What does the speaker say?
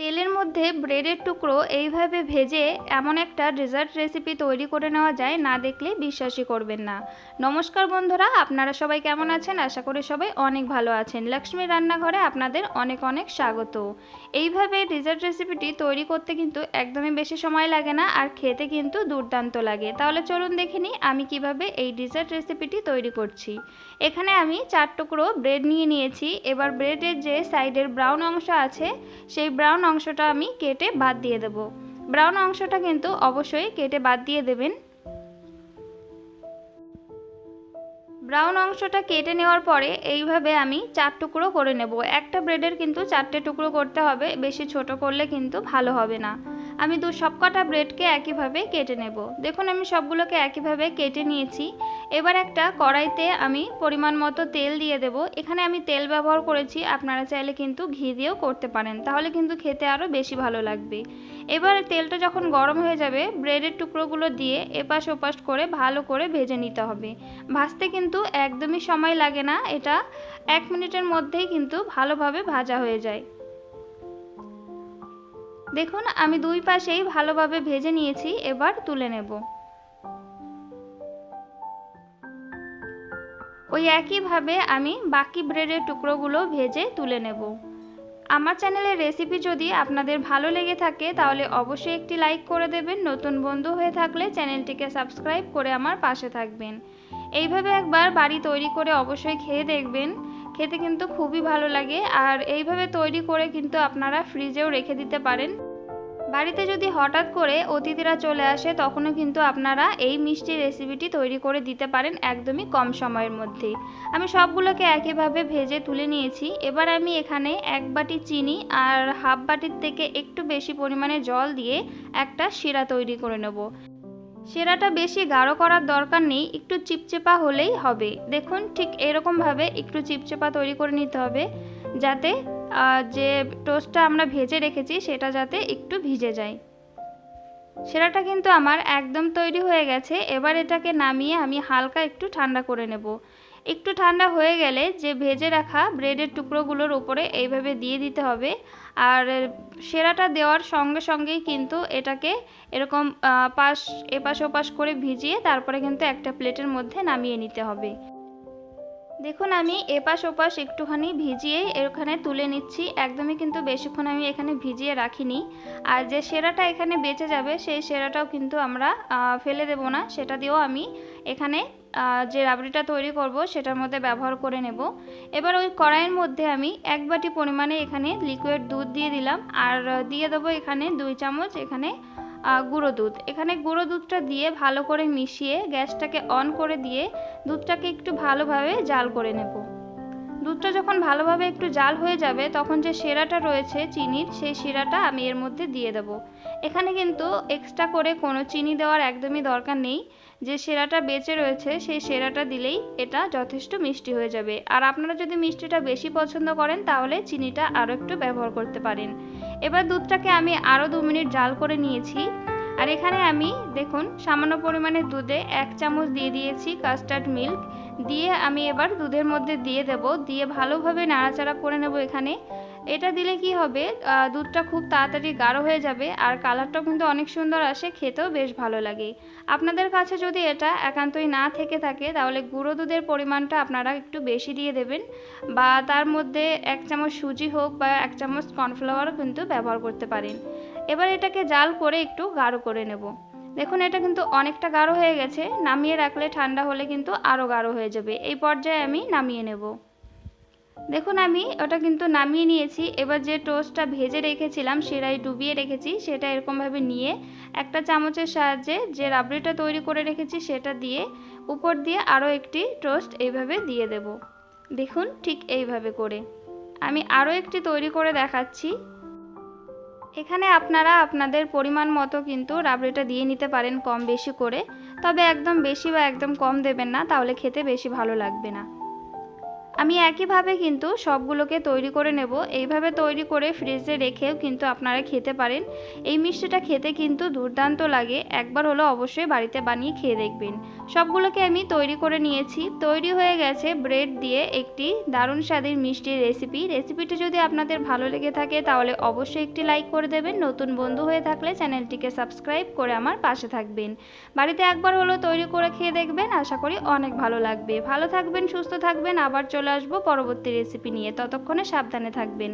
তেলের মধ্যে ব্রেডের টুকরো এইভাবে ভেজে এমন একটা ডেজার্ট রেসিপি তৈরি করে নেওয়া যায়, না দেখলে বিশ্বাসই করবেন না। নমস্কার বন্ধুরা, আপনারা সবাই কেমন আছেন? আশা করি সবাই অনেক ভালো আছেন। লক্ষ্মী রান্নাঘরে আপনাদের অনেক অনেক স্বাগত। এইভাবে ডেজার্ট রেসিপিটি তৈরি করতে কিন্তু একদমই বেশি সময় লাগে না আর খেতে কিন্তু দুর্দান্ত লাগে। তাহলে চলুন দেখে নিই আমি কীভাবে এই ডেজার্ট রেসিপিটি তৈরি করছি। এখানে আমি চার টুকরো ব্রেড নিয়ে নিয়েছি। এবার ব্রেডের যে সাইডের ব্রাউন অংশ আছে, সেই ব্রাউন অংশটা আমি কেটে বাদ দিয়ে দেব। ব্রাউন অংশটা কিন্তু অবশ্যই কেটে বাদ দিয়ে দেবেন। ব্রাউন অংশটা কেটে নেওয়ার পরে এইভাবে আমি চার টুকরো করে নেব। একটা ব্রেডের কিন্তু চারটে টুকরো করতে হবে, বেশি ছোট করলে কিন্তু ভালো হবে না। আমি দু সবকটা ব্রেডকে একইভাবে কেটে নেব। দেখুন, আমি সবগুলোকে একইভাবে কেটে নিয়েছি। এবার একটা কড়াইতে আমি পরিমাণ মতো তেল দিয়ে দেব। এখানে আমি তেল ব্যবহার করেছি, আপনারা চাইলে কিন্তু ঘি দিয়েও করতে পারেন। তাহলে কিন্তু খেতে আরও বেশি ভালো লাগবে। এবার তেলটা যখন গরম হয়ে যাবে, ব্রেডের টুকরোগুলো দিয়ে এপাশ ওপাশ করে ভালো করে ভেজে নিতে হবে। ভাজতে কিন্তু একদমই সময় লাগে না। এটা এক মিনিটের মধ্যেই কিন্তু ভালোভাবে ভাজা হয়ে যায়। দেখুন, আমি দুই পাশেই ভালোভাবে ভেজে নিয়েছি, এবার তুলে নেব। ওই একইভাবে আমি বাকি ব্রেডের টুকরোগুলো ভেজে তুলে নেব। আমার চ্যানেলের রেসিপি যদি আপনাদের ভালো লেগে থাকে, তাহলে অবশ্যই একটি লাইক করে দেবেন। নতুন বন্ধু হয়ে থাকলে চ্যানেলটিকে সাবস্ক্রাইব করে আমার পাশে থাকবেন। এইভাবে একবার বাড়ি তৈরি করে অবশ্যই খেয়ে দেখবেন। খেতে কিন্তু খুবই ভালো লাগে। আর এইভাবে তৈরি করে কিন্তু আপনারা ফ্রিজেও রেখে দিতে পারেন। বাড়িতে যদি হঠাৎ করে অতিথিরা চলে আসে, তখনও কিন্তু আপনারা এই মিষ্টি রেসিপিটি তৈরি করে দিতে পারেন একদমই কম সময়ের মধ্যে। আমি সবগুলোকে একইভাবে ভেজে তুলে নিয়েছি। এবার আমি এখানে এক বাটি চিনি আর হাফ বাটির থেকে একটু বেশি পরিমাণে জল দিয়ে একটা শিরা তৈরি করে নেব। শিরাটা বেশি গাঢ় করার দরকার নেই, একটু চিপচেপা হলেই হবে। দেখুন, ঠিক এরকমভাবে একটু চিপচেপা তৈরি করে নিতে হবে, যাতে যে টোস্টটা আমরা ভেজে রেখেছি সেটা যাতে একটু ভিজে যায়। সেরাটা কিন্তু আমার একদম তৈরি হয়ে গেছে, এবার এটাকে নামিয়ে আমি হালকা একটু ঠান্ডা করে নেব। একটু ঠান্ডা হয়ে গেলে যে ভেজে রাখা ব্রেডের টুকরোগুলোর উপরে এইভাবে দিয়ে দিতে হবে। আর সেরাটা দেওয়ার সঙ্গে সঙ্গেই কিন্তু এটাকে এরকম পাশ, এপাশ ওপাশ করে ভিজিয়ে তারপরে কিন্তু একটা প্লেটের মধ্যে নামিয়ে নিতে হবে। দেখুন আমি এপাশ ওপাশ একটুখানি ভিজিয়ে এখানে তুলে নিচ্ছি। একদমই কিন্তু বেশিক্ষণ আমি এখানে ভিজিয়ে রাখিনি। আর যে সেরাটা এখানে বেঁচে যাবে, সেই সেরাটাও কিন্তু আমরা ফেলে দেব না। সেটা দিয়েও আমি এখানে যে রাবড়িটা তৈরি করব সেটার মধ্যে ব্যবহার করে নেব। এবার ওই কড়াইয়ের মধ্যে আমি এক বাটি পরিমাণে এখানে লিকুইড দুধ দিয়ে দিলাম। আর দিয়ে দেবো এখানে দুই চামচ এখানে গুঁড়ো দুধ। এখানে গুঁড়ো দুধটা দিয়ে ভালো করে মিশিয়ে গ্যাসটাকে অন করে দিয়ে দুধটাকে একটু ভালোভাবে জাল করে নেব। দুধটা যখন ভালোভাবে একটু জাল হয়ে যাবে, তখন যে শিরাটা রয়েছে চিনির, সেই শিরাটা আমি এর মধ্যে দিয়ে দেব। এখানে কিন্তু এক্সট্রা করে কোনো চিনি দেওয়ার একদমই দরকার নেই। যে সেরাটা বেঁচে রয়েছে, সেই সেরাটা দিলেই এটা যথেষ্ট মিষ্টি হয়ে যাবে। আর আপনারা যদি মিষ্টিটা বেশি পছন্দ করেন, তাহলে চিনিটা আরও একটু ব্যবহার করতে পারেন। এবার দুধটাকে আমি আরও দু মিনিট জাল করে নিয়েছি। আর এখানে আমি, দেখুন, সামান্য পরিমাণে দুধে এক চামচ দিয়ে দিয়েছি কাস্টার্ড মিল্ক দিয়ে আমি এবার দুধের মধ্যে দিয়ে দেব। দিয়ে ভালোভাবে নাড়াচাড়া করে নেব এখানে। এটা দিলে কি হবে দুধটা খুব তাড়াতাড়ি গাঢ় হয়ে যাবে আর কালারটাও কিন্তু অনেক সুন্দর আসে, খেতেও বেশ ভালো লাগে। আপনাদের কাছে যদি এটা একান্তই না থেকে থাকে, তাহলে গুঁড়ো দুধের পরিমাণটা আপনারা একটু বেশি দিয়ে দেবেন বা তার মধ্যে এক চামচ সুজি হোক বা এক চামচ কর্নফ্লাওয়ারও কিন্তু ব্যবহার করতে পারেন। এবার এটাকে জাল করে একটু গাঢ় করে নেব। দেখুন, এটা কিন্তু অনেকটা গাঢ় হয়ে গেছে। নামিয়ে রাখলে ঠান্ডা হলে কিন্তু আরও গাঢ় হয়ে যাবে। এই পর্যায়ে আমি নামিয়ে নেব। দেখুন, আমি ওটা কিন্তু নামিয়ে নিয়েছি। এবার যে টোস্টটা ভেজে রেখেছিলাম, সেটাই ডুবিয়ে রেখেছি। সেটা এরকমভাবে নিয়ে একটা চামচের সাহায্যে যে রাবড়িটা তৈরি করে রেখেছি, সেটা দিয়ে উপর দিয়ে আরও একটি টোস্ট এইভাবে দিয়ে দেব। দেখুন, ঠিক এইভাবে করে। আমি আরও একটি তৈরি করে দেখাচ্ছি। এখানে আপনারা আপনাদের পরিমাণ মতো কিন্তু রাবড়িটা দিয়ে নিতে পারেন কম বেশি করে। তবে একদম বেশি বা একদম কম দেবেন না, তাহলে খেতে বেশি ভালো লাগবে না। আমি একইভাবে কিন্তু সবগুলোকে তৈরি করে নেব। এইভাবে তৈরি করে ফ্রিজে রেখেও কিন্তু আপনারা খেতে পারেন। এই মিষ্টিটা খেতে কিন্তু দুর্দান্ত লাগে। একবার হলো অবশ্যই বাড়িতে বানিয়ে খেয়ে দেখবেন। সবগুলোকে আমি তৈরি করে নিয়েছি। তৈরি হয়ে গেছে ব্রেড দিয়ে একটি দারুণ স্বাদের মিষ্টির রেসিপি। রেসিপিটি যদি আপনাদের ভালো লেগে থাকে তাহলে অবশ্যই একটি লাইক করে দেবেন। নতুন বন্ধু হয়ে থাকলে চ্যানেলটিকে সাবস্ক্রাইব করে আমার পাশে থাকবেন। বাড়িতে একবার হলো তৈরি করে খেয়ে দেখবেন। আশা করি অনেক ভালো লাগবে। ভালো থাকবেন, সুস্থ থাকবেন। আবার চলে আসব পরবর্তী রেসিপি নিয়ে। ততক্ষণে সাবধানে থাকবেন।